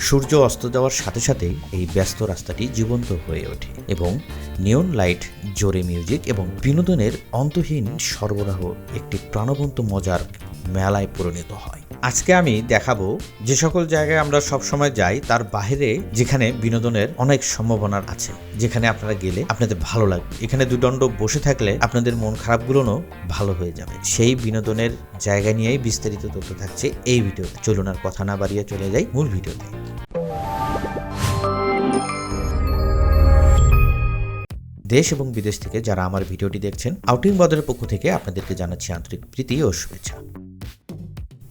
সূর্য অস্ত যাওয়ার সাথে সাথেই এই ব্যস্ত রাস্তাটি জীবন্ত হয়ে ওঠে এবং নিয়ন লাইট জোরে মিউজিক এবং বিনোদনের অন্তহীন সরবরাহ একটি প্রাণবন্ত মজার মেলায় পরিণত হয়। আজকে আমি দেখাবো যে সকল জায়গায় আমরা সবসময় যাই, তার বাইরে যেখানে বিনোদনের অনেক সম্ভাবনা আছে, যেখানে আপনারা গেলে আপনাদের ভালো লাগবে। এখানে দুদণ্ড বসে থাকলে আপনাদের মন খারাপগুলোও ভালো হয়ে যাবে। সেই বিনোদনের জায়গা নিয়েই বিস্তারিত তথ্য থাকছে এই ভিডিওতে। চলুন আর কথা না বাড়িয়ে চলে যাই মূল ভিডিওতে। দেশ এবং বিদেশ থেকে যারা আমার ভিডিওটি দেখছেন, আউটিং বাজারের পক্ষ থেকে আপনাদেরকে জানাচ্ছি আন্তরিক প্রীতি ও শুভেচ্ছা।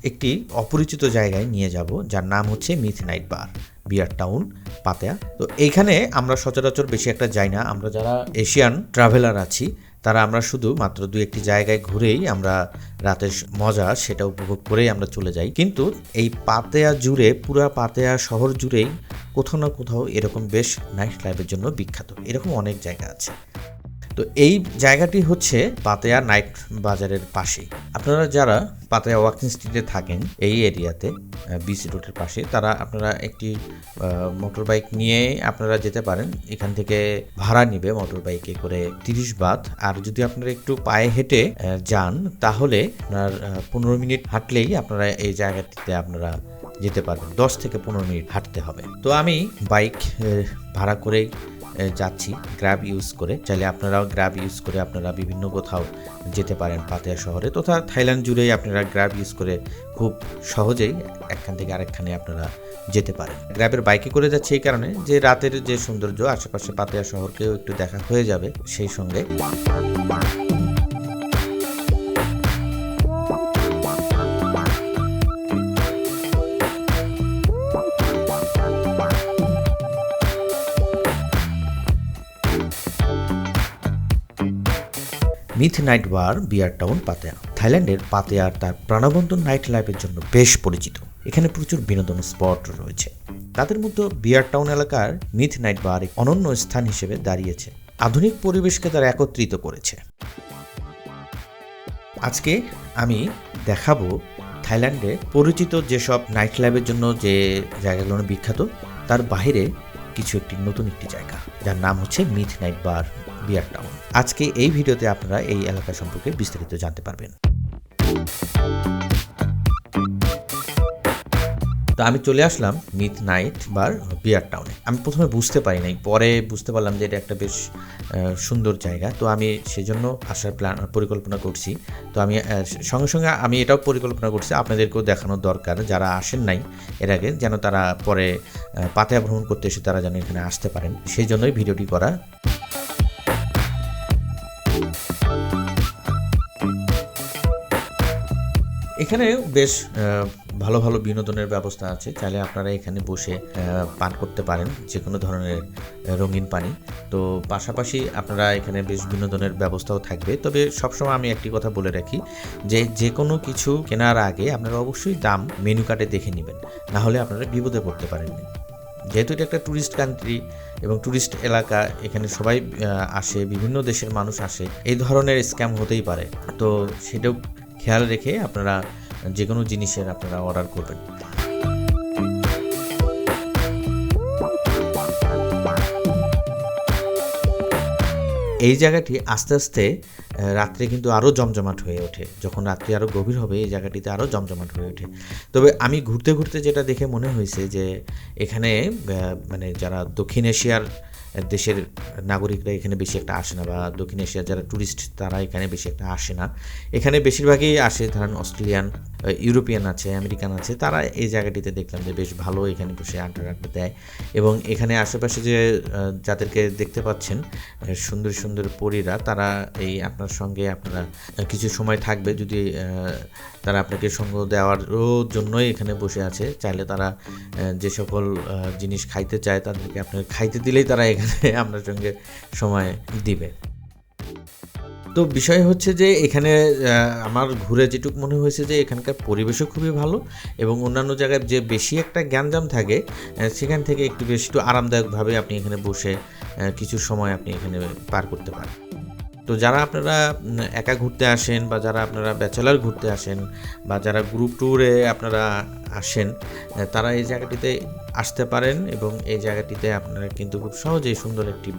একটি অপরিচিত জায়গায় নিয়ে যাব, যার নাম হচ্ছে myth night bar, beer town, Pattaya. তো এইখানে আমরা সচরাচর বেশি একটা যাই না। আমরা যারা এশিয়ান ট্রাভেলার আছি, তারা আমরা শুধু মাত্র দু একটি জায়গায় ঘুরেই আমরা রাতের মজা সেটা উপভোগ করেই আমরা চলে যাই। কিন্তু এই পাতেয়া জুড়ে, পুরা পাতেয়া শহর জুড়েই কোথাও না কোথাও এরকম বেশ নাইট লাইফের জন্য বিখ্যাত। এরকম অনেক জায়গা আছে। তো এই জায়গাটি হচ্ছে পাতেয়া নাইট বাজারের পাশেই। আপনারা যারা পাতেয়া ওয়াকিং স্ট্রিটে থাকেন এই এরিয়াতে বিসি রোডের পাশে, তারা আপনারা একটি মোটর বাইক নিয়ে আপনারা যেতে পারেন। এখান থেকে ভাড়া নিবে মোটর বাইকে করে তিরিশ বাদ। আর যদি আপনারা একটু পায়ে হেঁটে যান, তাহলে আপনার পনেরো মিনিট হাঁটলেই আপনারা এই জায়গাটিতে আপনারা যেতে পারবেন। দশ থেকে পনেরো মিনিট হাঁটতে হবে। তো আমি বাইক ভাড়া করেই যাচ্ছি। গ্র্যাব ইউজ করে। চাইলে আপনারাও গ্র্যাব ইউজ করে আপনারা বিভিন্ন কোথাও যেতে পারেন পাতিয়া শহরে। তথা থাইল্যান্ড জুড়েই আপনারা গ্র্যাব ইউজ করে খুব সহজেই একখান থেকে আরেকখানে আপনারা যেতে পারেন। গ্র্যাবের বাইকে করে যাচ্ছে এই কারণে যে রাতের যে সৌন্দর্য, আশেপাশে পাতিয়া শহরকেও একটু দেখা হয়ে যাবে সেই সঙ্গে। Myth night bar beer town Pattaya. থাইল্যান্ডের পাতেয়ার তার প্রাণবন্ত নাইট লাইফের জন্য বেশ পরিচিত। এখানে প্রচুর বিনোদন স্পট রয়েছে। তাদের মধ্যে বিয়ার টাউন এলাকার মিথ নাইট বার এক অনন্য স্থান হিসেবে দাঁড়িয়েছে। আধুনিক পরিবেশকে তারা একত্রিত করেছে। আজকে আমি দেখাবো থাইল্যান্ডে পরিচিত যেসব নাইট লাইফের জন্য যে জায়গাগুলো বিখ্যাত, তার বাইরে কিছু একটি নতুন একটি জায়গা, যার নাম হচ্ছে myth night bar beer town আজকে এই ভিডিওতে আপনারা এই এলাকা সম্পর্কে বিস্তারিত জানতে পারবেন। তো আমি চলে আসলাম মিথ নাইট বার বিয়ার টাউনে আমি প্রথমে বুঝতে পারি নাই, পরে বুঝতে পারলাম যে এটা একটা বেশ সুন্দর জায়গা। তো আমি সেজন্য আসার প্ল্যান পরিকল্পনা করছি। তো আমি সঙ্গে সঙ্গে আমি এটাও পরিকল্পনা করছি, আপনাদেরকেও দেখানোর দরকার। যারা আসেন নাই এর আগে, যেন তারা পরে পাতেয়া ভ্রমণ করতে এসে তারা যেন এখানে আসতে পারেন। সেই জন্যই ভিডিওটি করা এখানে বেশ ভালো ভালো বিনোদনের ব্যবস্থা আছে। চাইলে আপনারা এখানে বসে পান করতে পারেন যে কোনো ধরনের রঙিন পানি। তো পাশাপাশি আপনারা এখানে বেশ বিনোদনের ব্যবস্থাও থাকবে। তবে সবসময় আমি একটি কথা বলে রাখি যে যে কোনো কিছু কেনার আগে আপনারা অবশ্যই দাম মেনু কার্ডে দেখে নেবেন। না হলে আপনারা বিপদে পড়তে পারেন যেহেতু এটা একটা ট্যুরিস্ট কান্ট্রি এবং ট্যুরিস্ট এলাকা, এখানে সবাই আসে, বিভিন্ন দেশের মানুষ আসে। এই ধরনের স্ক্যাম হতেই পারে। তো সেটাও খেয়াল রেখে আপনারা যে কোনো জিনিসের আপনারা অর্ডার করবেন। এই জায়গাটি আস্তে আস্তে রাত্রে কিন্তু আরও জমজমাট হয়ে ওঠে। যখন রাত্রি আরও গভীর হবে, এই জায়গাটিতে আরও জমজমাট হয়ে ওঠে। তবে আমি ঘুরতে ঘুরতে যেটা দেখে মনে হয়েছে যে, এখানে মানে যারা দক্ষিণ এশিয়ার দেশের নাগরিকরা এখানে বেশি একটা আসে না বা দক্ষিণ এশিয়ার যারা ট্যুরিস্ট তারা এখানে বেশি একটা আসে না। এখানে বেশিরভাগই আসে ধরেন অস্ট্রেলিয়ান ইউরোপিয়ান আছে, আমেরিকান আছে, তারা এই জায়গাটিতে দেখলাম যে বেশ ভালো এখানে বসে আড্ডা আড্ডা দেয় এবং এখানে আশেপাশে যে যাদেরকে দেখতে পাচ্ছেন সুন্দর সুন্দর পরীরা, তারা এই আপনার সঙ্গে আপনারা কিছু সময় থাকবে যদি তারা আপনাকে সঙ্গ দেওয়ারও জন্যই এখানে বসে আছে, চাইলে তারা যে সকল জিনিস খাইতে চায় তাদেরকে আপনার খাইতে দিলেই তারা এখানে আপনার সঙ্গে সময় দিবে। তো বিষয় হচ্ছে যে এখানে আমার ঘুরে যেটুক মনে হয়েছে যে এখানকার পরিবেশও খুবই ভালো এবং অন্যান্য জায়গায় যে বেশি একটা গ্যাঞ্জাম থাকে সেখান থেকে একটু বেশি একটু আরামদায়কভাবে আপনি এখানে বসে কিছু সময় আপনি এখানে পার করতে পারেন। তো যারা আপনারা একা ঘুরতে আসেন বা যারা আপনারা ব্যাচেলার ঘুরতে আসেন বা যারা গ্রুপ ট্যুরে আপনারা আসেন তারা এই জায়গাটিতে আসতে পারেন এবং এই জায়গাটিতে আপনারা কিন্তু খুব সহজেই সুন্দর একটি